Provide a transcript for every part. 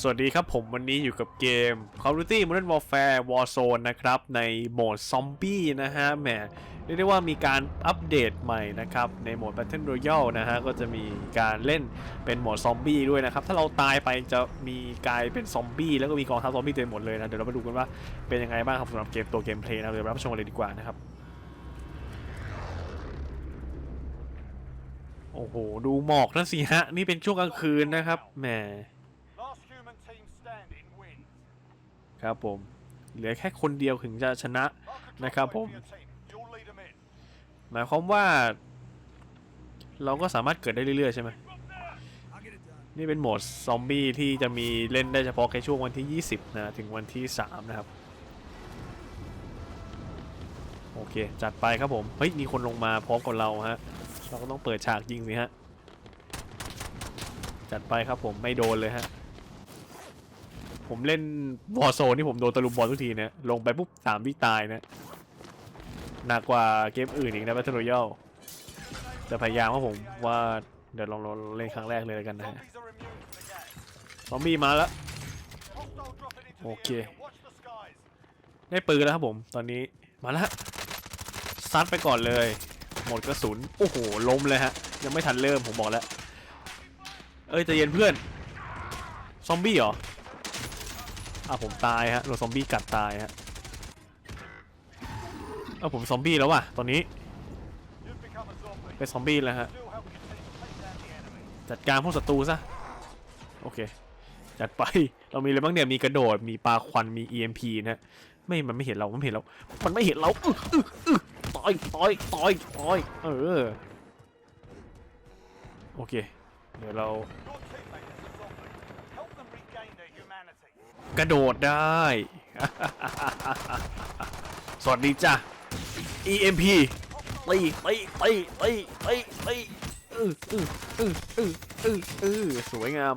สวัสดีครับผมวันนี้อยู่กับเกม Call of Duty Modern Warfare Warzone นะครับ ในโหมดซอมบี้นะฮะแหมเรียกได้ว่ามีการอัปเดตใหม่นะครับ ในโหมด Battle Royale นะฮะ ก็จะมีการเล่นเป็นโหมดซอมบี้ด้วยนะครับ ถ้าเราตายไปจะมีกลายเป็นซอมบี้แล้วก็มีกองทัพซอมบี้เต็มหมดเลยนะ เดี๋ยวเรามาดูกันว่าเป็นยังไงบ้างครับสำหรับเกมตัวเกมเพลย์นะเดี๋ยวรารับชมกันเลยดีกว่านะครับโอ้โหดูหมอกนั่นสิฮะนี่เป็นช่วงกลางคืนนะครับแหม ครับผม เหลือแค่คนเดียวถึงจะชนะนะครับผม หมายความว่า เราก็สามารถเกิดได้เรื่อยๆใช่ไหมนี่เป็นโหมดซอมบี้ที่จะมีเล่นได้เฉพาะแค่ช่วงวันที่ 20 นะ ถึงวันที่ 3 นะครับ โอเค จัดไปครับผม เฮ้ย มีคนลงมาพร้อมกับเราฮะ เราก็ต้องเปิดฉากยิงสิฮะ จัดไปครับผมไม่โดนเลยฮะ ผมเล่นวอร์โซนที่ผมโดนตะลุมบอลทุกทีเนี่ยลงไปปุ๊บสามวิตายนะหนักกว่าเกมอื่นอีกนะ Battle Royale แต่พยายามว่าผมว่าเดี๋ยวลองเล่นครั้งแรกเลยแล้วกันนะฮะซอมบี้มาแล้ว Hostile dropping into Okay. the area. Watch the skies. ได้ปืนแล้วครับผม ตอนนี้มาแล้วซัดไปก่อนเลย หมดกระสุน โอ้โห ล้มเลยฮะ ยังไม่ทันเริ่มผมบอกแล้ว เอ้ยใจะเย็นเพื่อน ซอมบี้เหรอ อะผมตายฮะโดนซอมบี้กัดตายฮะเออผมซอมบี้แล้วว่ะตอนนี้เป็นซอมบี้แล้วฮะจัดการพวกศัตรูซะโอเค จัดไปเรามีอะไรบ้างเนี่ยมีกระโดดมีปลาควันมี EMP นะฮะไม่มันไม่เห็นเรามันไม่เห็นเรามันไม่เห็นเราอึ๊อึ๊อึ๊ต่อยต่อยต่อยต่อยเออโอเค เดี๋ยวเรา กระโดดได้ สวัสดีจ้ะ EMP ตีตีตีตีตีตีเออเออเออเออเออเออสวยงาม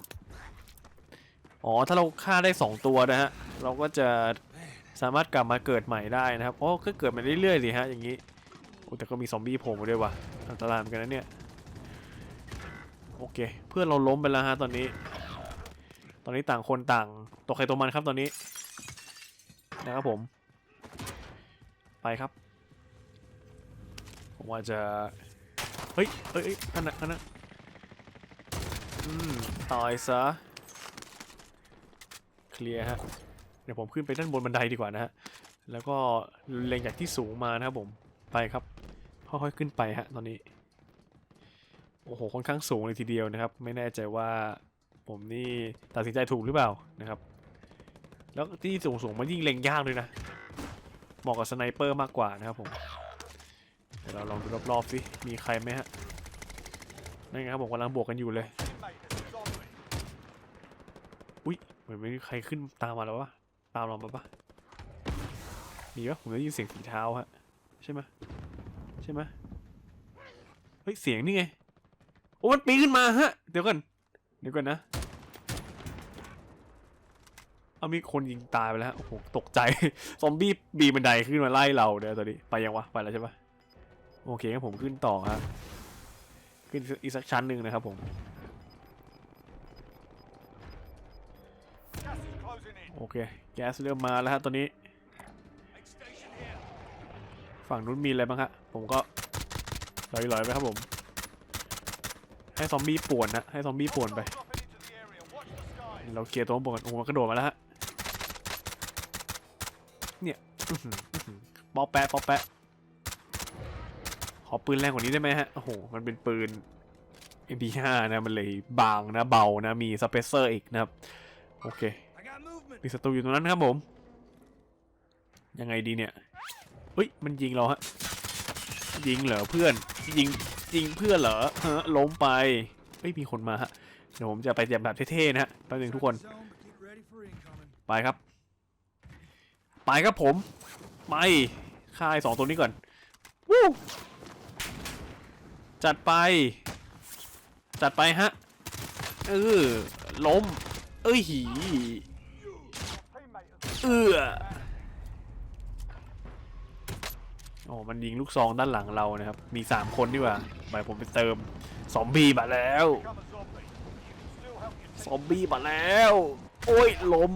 อ๋อ ถ้าเราฆ่าได้2ตัวนะฮะ เราก็จะสามารถกลับมาเกิดใหม่ได้นะครับโอ้ก็เกิดมาเรื่อยๆสิฮะ อย่างนี้โอ้แต่ก็มีซอมบี้โผล่มาด้วยว่ะ อันตรายเหมือนกันนะเนี่ย โอเค เพื่อนเราล้มไปแล้วฮะตอนนี้ ตอนนี้ต่างคนต่างตัวใครตัวมันครับตอนนี้ นะครับผม ไปครับ ผมว่าจะ เฮ้ยเอ้ยเอ้ยอันนั้นอันนั้นอืมตายซะเคลียร์ฮะเดี๋ยวผมขึ้นไปด้านบนบันไดดีกว่านะฮะแล้วก็เล็งจากที่สูงมานะครับผมไปครับค่อยๆขึ้นไปฮะตอนนี้โอ้โหค่อนข้างสูงเลยทีเดียวนะครับ ไม่แน่ใจว่า ผมนี่ตัดสินใจถูกหรือเปล่านะครับ แล้วที่สูงสูงๆมันยิ่งเล็งยากเลยนะเหมาะกับสไนเปอร์มากกว่านะครับผมเดี๋ยวเราลองดูรอบๆสิมีใครไหมฮะนั่นไงครับผมกำลังบวกกันอยู่เลยอุ้ยเหมือนไม่มีใครขึ้นตามมาแล้ววะตามเรามาปะมีปะผมได้ยินเสียงฝีเท้าฮะใช่ไหมใช่ไหมเฮ้ยเสียงนี่ไงโอ้มันปีนขึ้นมาฮะเดี๋ยวก่อน ดี๋ยวก่อนนะ เอามีคนยิงตายไปแล้ว โอ้โห ตกใจ ซอมบี้บีบันไดขึ้นมาไล่เราเดี๋ยวตอนนี้ ไปยังวะ ไปแล้วใช่ปะโอเคงั้นผมขึ้นต่อฮะ ขึ้นอีกสักชั้นหนึ่งนะครับผมโอเค แก๊สเริ่มมาแล้วฮะตอนนี้ ฝั่งนู้นมีอะไรบ้างฮะ ผมก็ลอยๆไปครับผม ให้ซอมบี้ป่วนนะให้ซอมบี้ป่วนไป เราเคลียร์ตัวบนก่อนโอ้โหมันกระโดดมาแล้วฮะ เนี่ยป้อหืออื้อหือป๊อปแปะป๊อปแปะ ขอปืนแรงกว่านี้ได้ไหมฮะ โอ้โห มันเป็นปืน MP5 นะ มันเลยบางนะ เบานะ มีสเปเซอร์อีกนะครับ โอเค มีศัตรูอยู่ตรงนั้นครับผม ยังไงดีเนี่ยเฮ้ย มันยิงเราฮะ ยิงเหรอเพื่อน ยิง ยิงเพื่อนเหรอฮะล้มไปเฮ้ยมีคนมาฮะเดี๋ยวผมจะไปเตรียมแบบเท่ๆนะฮะแป๊บนึงทุกคน ไปครับ ไปครับผมไปค่ายสองตัวนี้ก่อนวู้จัดไป จัดไปฮะเออล้ม เอ้ยหีเอือ โอ้มันยิงลูกซองด้านหลังเรานะครับ มีสามคนดีกว่าไปผมไปเติมซอมบี้มาแล้วซอมบี้มาแล้ว โอ้ยล้ม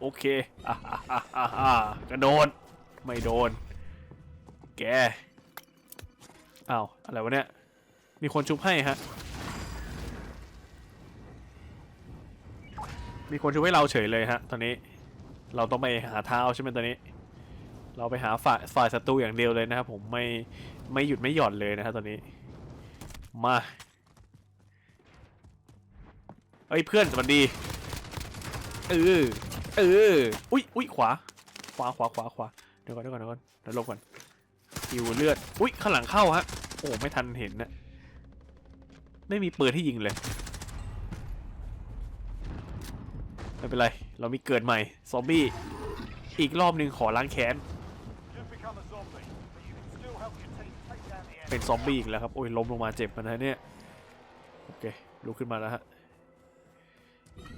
โอเคอ่าอ่าอ่าอ่าอ่ากระโดดไม่โดน แกอ้าวอะไรวะเนี่ย มีคนชุบให้ฮะ มีคนชุบให้เราเฉยเลยฮะ ตอนนี้ เราต้องไปหาเท้าใช่ไหมตอนนี้ เราไปหาฝ่ายฝ่ายศัตรูอย่างเดียวเลยนะครับผมไม่ไม่หยุดไม่หย่อนเลยนะครับตอนนี้ มาเอ้ยเพื่อนสวัสดีเออเอออุ้ยอุ้ยขวา ขวาขวาขวาขวาเดี๋ยวก่อนเดี๋ยวก่อนเดี๋ยวก่อนเดี๋ยวลบก่อนหิวเลือดอุ้ยข้างหลังเข้าฮะโอ้ไม่ทันเห็นนะไม่มีปืนที่ยิงเลยไม่เป็นไร เรามีเกิดใหม่ ซอมบี้ อีกรอบหนึ่งขอล้างแค้น เป็นซอมบี้อีกแล้วครับ โอ้ยล้มลงมาเจ็บมันนะเนี่ย โอเคลุกขึ้นมาแล้วฮะ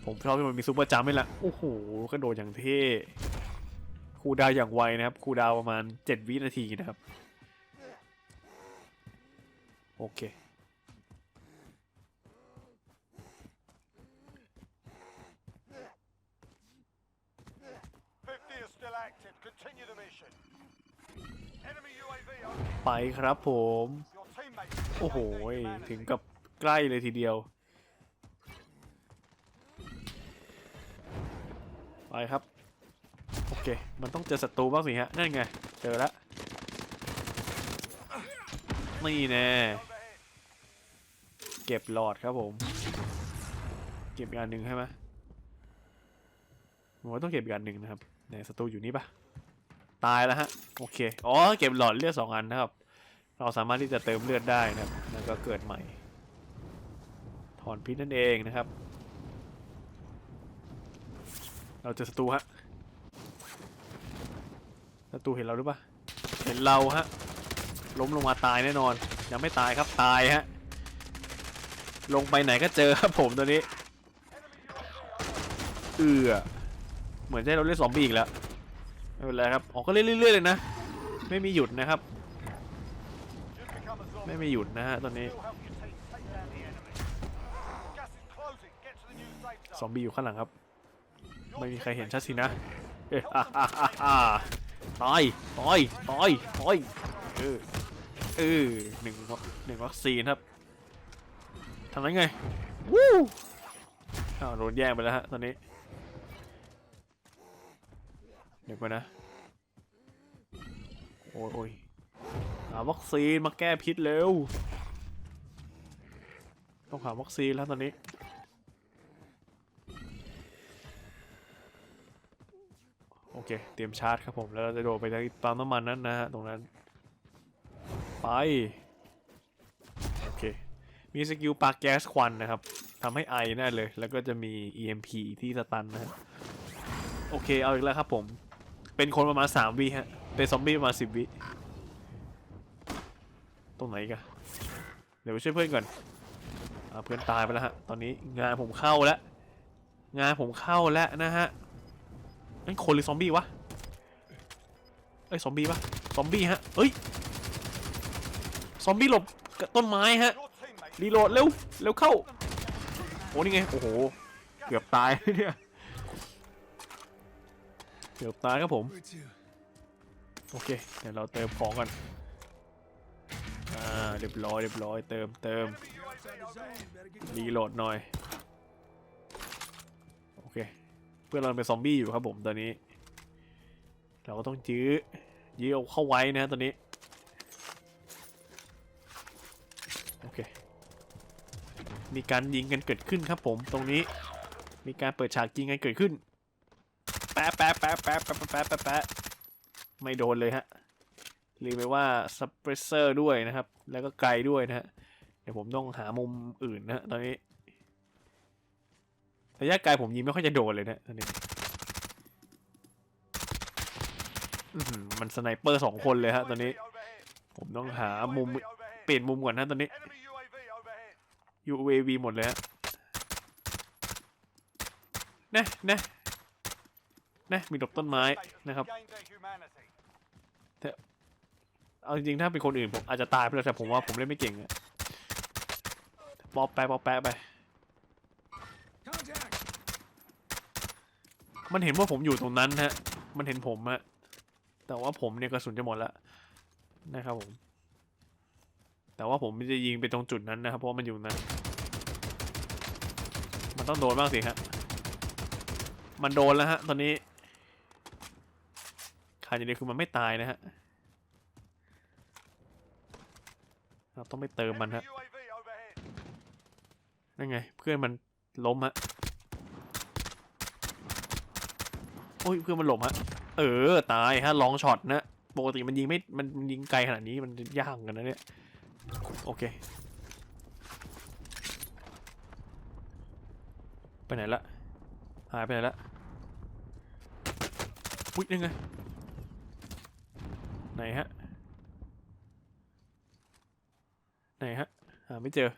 ผมชอบที่มันมีซูเปอร์จัมป์นี่แหละโอ้โหกระโดดอย่างเท่คูดาวอย่างไวนะครับคูดาวประมาณ 7 วินาทีนะครับ โอเค50 is still active. Continue the mission. ไปครับผม โอ้โห ถึงกับใกล้เลยทีเดียว ไปครับ โอเค มันต้องเจอศัตรูบ้างสิฮะ นั่นไง เจอแล้วนี่แน่เก็บหลอดครับผม เก็บอีกอันหนึ่งใช่ไหมผมว่าต้องเก็บอีกอันหนึ่งนะครับในศัตรูอยู่นี่ปะ ตายแล้วฮะโอเคอ๋อเก็บหลอดเลือดสองอันนะครับ เราสามารถที่จะเติมเลือดได้นะครับแล้วก็เกิดใหม่ ถอนพิษนั่นเองนะครับ เราเจอศัตรูฮะศัตรูเห็นเราหรือเปล่าเห็นเราฮะล้มลงมาตายแน่นอน ยังไม่ตายครับตายฮะลงไปไหนก็เจอครับผมตัวนี้เอือเหมือนจะให้เราเล่นซอมบี้อีกแล้ว ไม่เป็นไรครับออกก็เล่นเรื่อยๆเลยนะ ไม่มีหยุดนะครับ ไม่มีหยุดนะฮะตอนนี้ ซอมบี้อยู่ข้างหลังครับ ไม่มีใครเห็นชัดสินะ เอ๊ะอ่าอ่าอ่อ่าตายตายตายตายเออเออหนึ่งหนึ่งวัคซีนครับทำไรไง วู้อ้าวโดนแย่งไปแล้วฮะตอนนี้ เดี๋ยวก่อนนะ โอ้ยโอ้ยหาวัคซีนมาแก้พิษเร็ว ต้องหาวัคซีนแล้วตอนนี้ โอเค เตรียมชาร์จครับผมแล้วเราจะโดดไปที่ปั๊มน้ำมันนั้นนะฮะตรงนั้น ไป โอเค มีสกิลปาแก๊สควันนะครับทำให้ไอแน่เลย แล้วก็จะมี EMP ที่สตันนะฮะโอเค เอาอีกแล้วครับผม เป็นคนประมาณ3วิฮะ เป็นซอมบี้ประมาณ10วิ ตรงไหนกันเดี๋ยวไปช่วยเพื่อนก่อนอเพื่อนตายไปแล้วฮะ ตอนนี้งานผมเข้าแล้ว งานผมเข้าแล้วนะฮะนั่นคนหรือซอมบี้วะเอ้ยซอมบี้ปะซอมบี้ฮะเอ้ย ซอมบี้หลบกับต้นไม้ฮะ รีโหลดเร็ว เร็วเข้า โอ้นี่ไง โอ้โห เกือบตายเนี่ย เกือบตายครับผม โอเค เดี๋ยวเราเติมของกันอ่าเรียบร้อยเรียบร้อยเติมเติม Enemy UAV Outside the overhead. zone. Better get รีโหลดหน่อย โอเค เพื่อนเราเป็นซอมบี้อยู่ครับผมตอนนี้ เราก็ต้องยื้อยื้อเอาเข้าไว้นะฮะตอนนี้ โอเค มีการยิงกันเกิดขึ้นครับผมตรงนี้ มีการเปิดฉากยิงกันเกิดขึ้น แปะแปะแปะแปะแปะแปะแปะแปะไม่โดนเลยฮะรีไปว่าสเปรสเซอร์ด้วยนะครับ แล้วก็ไกลด้วยนะฮะเดี๋ยวผมต้องหามุมอื่นนะตอนนี้ระยะไกลผมยิงไม่ค่อยจะโดนเลยนะตอนนี้มันสไนเปอร์สองคนเลยฮะตอนนี้ ผมต้องหามุมเปลี่ยนมุมก่อนนะตอนนี้ UAV overhead. UAV หมดเลยฮะนะนะ นะมีดอกต้นไม้นะครับเอาจริงๆถ้าเป็นคนอื่นผมอาจจะตายไปแล้วแต่ผมว่าผมเล่นไม่เก่งอะปอบแปะปอแปะไป มันเห็นว่าผมอยู่ตรงนั้นฮะ มันเห็นผมฮะ แต่ว่าผมเนี่ยกระสุนจะหมดแล้วนะครับผม แต่ว่าผมไม่ได้ยิงไปตรงจุดนั้นนะครับเพราะมันอยู่นั้น มันต้องโดนบ้างสิฮะ มันโดนแล้วฮะตอนนี้ ขาดอย่างเดียวคือมันไม่ตายนะฮะ เราต้องไปเติมมัน Enemy ฮะ UAV overhead. นั่นไง เพื่อนมันล้มฮะ โอ้ยเพื่อนมันหลบฮะ เออตายฮะลองช็อตนะ ปกติมันยิงไม่ มันมันยิงไกลขนาดนี้มันยากเหมือนกันนะเนี่ย โอเค ไปไหนละ หายไปไหนละ อุ๊ยยังไง ไหนฮะ ไหนฮะ หาไม่เจอ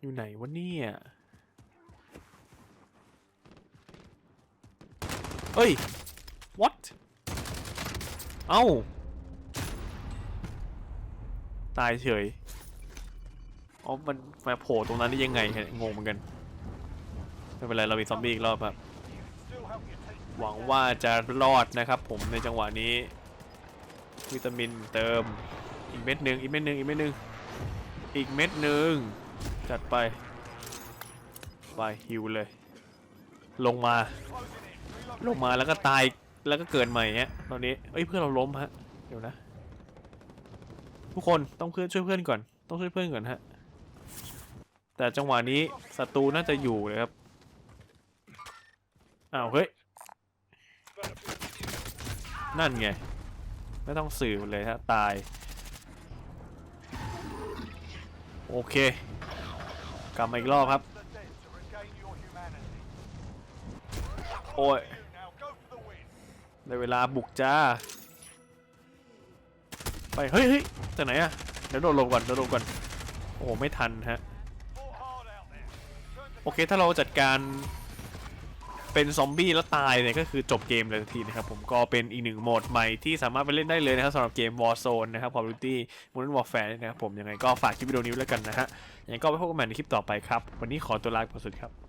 อยู่ไหนวะเนี่ยเอ้ย what เอ้า ตายเฉย อ๋อ มันมาโผล่ตรงนั้นได้ยังไง งงเหมือนกัน ไม่เป็นไร เรามีซอมบี้อีกรอบครับ หวังว่าจะรอดนะครับผมในจังหวะนี้ วิตามินเติมอีกเม็ดหนึ่งอีกเม็ดหนึ่งอีกเม็ดหนึ่งอีกเม็ดหนึ่งจัดไปไปฮิวเลย ลงมา ลงมาแล้วก็ตายแล้วก็เกิดใหม่ฮะตอนนี้เอ้ยเพื่อนเราล้มฮะเดี๋ยวนะ ทุกคนต้องเพื่อนช่วยเพื่อนก่อน ต้องช่วยเพื่อนก่อนฮะแต่จังหวะนี้ศัตรูน่าจะอยู่เลยครับอ้าวเฮ้ยนั่นไง ไม่ต้องสื่อเลยฮะตาย โอเค กลับมาอีกรอบครับ โอ้ยในเวลาบุกจ้า ไปเฮ้ยเฮ้ยจากไหนอะเดี๋ยวโดดลบก่อนเดี๋ยวโดดลบก่อน โอ้โหไม่ทันฮะ โอเคถ้าเราจัดการ เป็นซอมบี้แล้วตายเนี่ยก็คือจบเกมเลยทันทีนะครับผมก็เป็นอีกหนึ่งโหมดใหม่ที่สามารถไปเล่นได้เลยนะครับสำหรับเกม Warzone นะครับ Call of Duty Modern Warfare นะครับผมยังไงก็ฝากคลิปวิดีโอนี้แล้วกันนะฮะยังไงก็ไปพบกันใหม่ในคลิปต่อไปครับ วันนี้ขอตัวลาไปก่อนสุดครับ